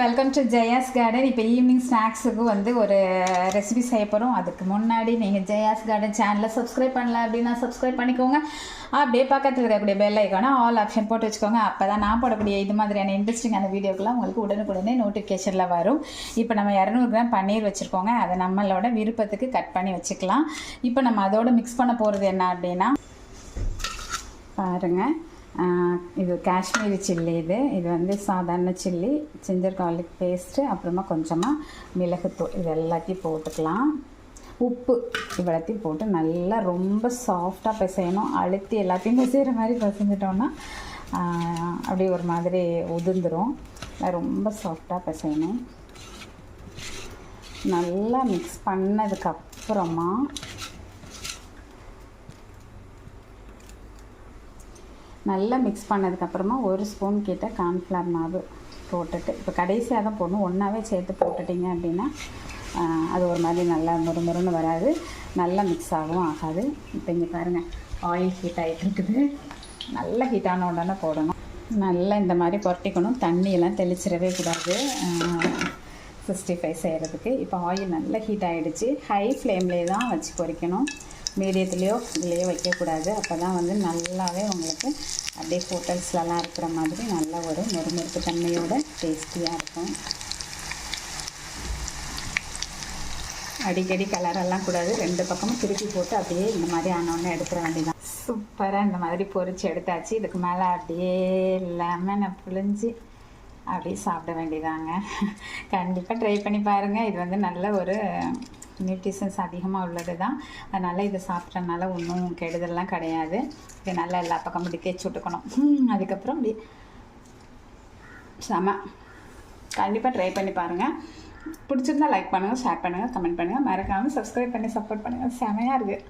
Welcome to Jaya's garden இப்போ evening ஸ்நாக்ஸுக்கு வந்து ஒரு ரெசிபி செய்ய போகிறோம் அதுக்கு முன்னாடி நீங்கள் ஜெயாஸ் கார்டன் சேனலை சப்ஸ்கிரைப் பண்ணல அப்படின்னா சப்ஸ்கிரைப் பண்ணிக்கோங்க. அப்படியே பக்கத்தில் இருக்கக்கூடிய பெல் ஐக்கான ஆல் ஆப்ஷன் போட்டு வச்சுக்கோங்க. அப்போ தான் நான் போடக்கூடிய இது மாதிரியான இன்ட்ரெஸ்டிங்கான வீடியோக்கெல்லாம் உங்களுக்கு உடனுக்குடனே நோட்டிஃபிகேஷனில் வரும். இப்போ நம்ம இரநூறு கிராம் பன்னீர் வச்சுருக்கோங்க. அதை நம்மளோட விருப்பத்துக்கு கட் பண்ணி வச்சுக்கலாம். இப்போ நம்ம அதோட மிக்ஸ் பண்ண போகிறது என்ன அப்படின்னா பாருங்கள் இது காஷ்மீரி சில்லி இது. இது வந்து சாதாரண சில்லி ஜிஞ்சர் கார்லிக் பேஸ்ட்டு அப்புறமா கொஞ்சமாக மிளகுத்தூள். இது எல்லாத்தையும் போட்டுக்கலாம். உப்பு இவ்வளத்தையும் போட்டு நல்லா ரொம்ப சாஃப்டாக பிசையணும். அழுத்தி எல்லாத்தையும் பிசைகிற மாதிரி பிசைஞ்சிட்டோன்னா அப்படியே ஒரு மாதிரி உதிர்ந்துடும் ரொம்ப சாஃப்டாக பிசையணும். நல்லா மிக்ஸ் பண்ணதுக்கப்புறமா நல்லா மிக்ஸ் பண்ணதுக்கப்புறமா ஒரு ஸ்பூன் கிட்ட கார்ன்ஃப்ளவர் மாவு போட்டுட்டு இப்போ கடைசியாக தான் போடணும். ஒன்றாவே சேர்த்து போட்டுட்டிங்க அப்படின்னா அது ஒரு மாதிரி நல்லா முறுமுறுன்னு வராது. நல்லா மிக்ஸ் ஆகவும் ஆகாது. இப்போ இங்கே பாருங்கள் ஆயில் ஹீட் ஆகிட்டு இருக்குது. நல்லா ஹீட் ஆன உடனே போடணும். நல்லா இந்த மாதிரி புரட்டிக்கணும். தண்ணியெல்லாம் தெளிச்சிடவே கூடாது. சிக்ஸ்டி ஃபைவ் செய்கிறதுக்கு இப்போ ஆயில் நல்லா ஹீட் ஆகிடுச்சு ஹை ஃப்ளேம்லேயே தான் வச்சு பொரிக்கணும். மீடியத்துலேயோ இதுலேயோ வைக்கக்கூடாது. அப்போ தான் வந்து நல்லாவே உங்களுக்கு அப்படியே ஹோட்டல்ஸ்லலாம் இருக்கிற மாதிரி நல்ல ஒரு மொறுமொறுப்பு தன்மையோட டேஸ்டியாக இருக்கும். அடிக்கடி கலரெல்லாம் கூடாது. ரெண்டு பக்கமும் திருப்பி போட்டு அப்படியே இந்த மாதிரி ஆனோடனே எடுத்துட வேண்டியதான் சூப்பராக இந்த மாதிரி பொரிச்சு எடுத்தாச்சு. இதுக்கு மேலே அப்படியே லெமனை புழிஞ்சு அப்படியே சாப்பிட வேண்டியதாங்க. கண்டிப்பாக ட்ரை பண்ணி பாருங்கள் இது வந்து நல்ல ஒரு நியூட்ரிஷன்ஸ் அதிகமாக உள்ளது தான் அதனால் இதை சாப்பிட்றதுனால ஒன்றும் கெடுதல்லாம் கிடையாது. இது நல்லா எல்லா பக்கமும் இப்படி விட்டுக்கணும். அதுக்கப்புறம் அப்படி செம. கண்டிப்பாக ட்ரை பண்ணி பாருங்கள் பிடிச்சிருந்தா லைக் பண்ணுங்கள் ஷேர் பண்ணுங்கள் கமெண்ட் பண்ணுங்கள் மறக்காமல் சப்ஸ்கிரைப் பண்ணி சப்போர்ட் பண்ணுங்கள் செமையாக இருக்குது